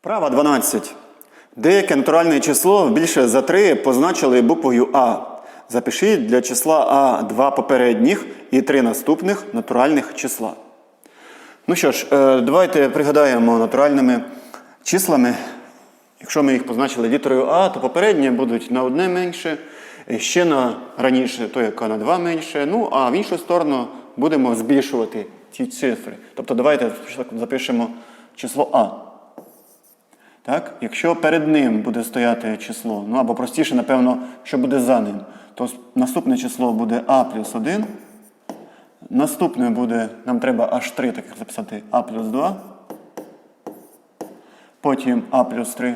Вправа 12. Деяке натуральне число більше за 3 позначили буквою А. Запишіть для числа А два попередніх і три наступних натуральних числа. Ну що ж, е, давайте пригадаємо натуральними числами. Якщо ми їх позначили літерою А, то попередні будуть на одне менше, ще на раніше, то яка на 2 менше. Ну, а в іншу сторону будемо збільшувати ці цифри. Тобто давайте запишемо число А. Так? Якщо перед ним буде стояти число, ну або простіше, напевно, що буде за ним, то наступне число буде А плюс 1. Наступне буде, нам треба аж 3 таких записати А плюс 2. Потім А плюс 3.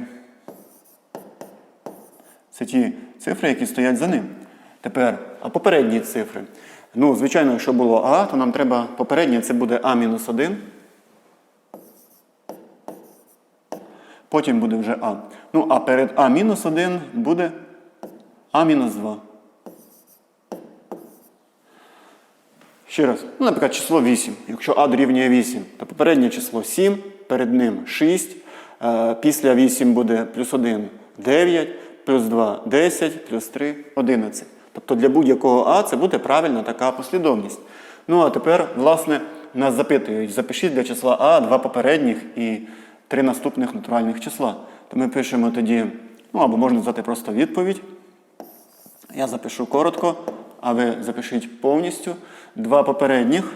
Це ті цифри, які стоять за ним. Тепер, а попередні цифри. Ну, звичайно, якщо було А, то нам треба попереднє це буде А-1. Потім буде вже А. Ну, а перед А мінус 1 буде А мінус 2. Ще раз. Ну, наприклад, число 8. Якщо А дорівнює 8, то попереднє число 7, перед ним 6. е, Після 8 буде плюс 1 9, плюс 2 10, плюс 3 11. Тобто для будь-якого А це буде правильна така послідовність. Ну а тепер, власне, нас запитують, запишіть для числа А два попередніх і три наступних натуральних числа. То ми пишемо тоді, ну або можна дати просто відповідь. Я запишу коротко, а ви запишіть повністю. Два попередніх.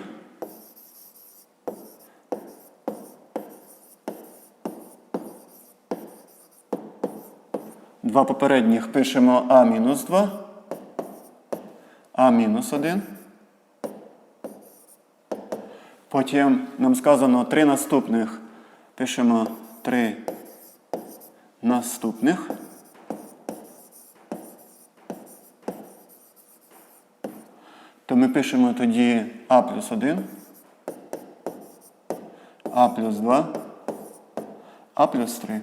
Два попередніх пишемо А мінус 2, А мінус 1. Потім нам сказано три наступних. Пишемо три наступних. то ми пишемо тоді А плюс 1, А плюс 2, А плюс 3.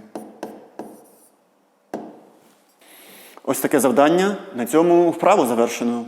Ось таке завдання. На цьому вправу завершено.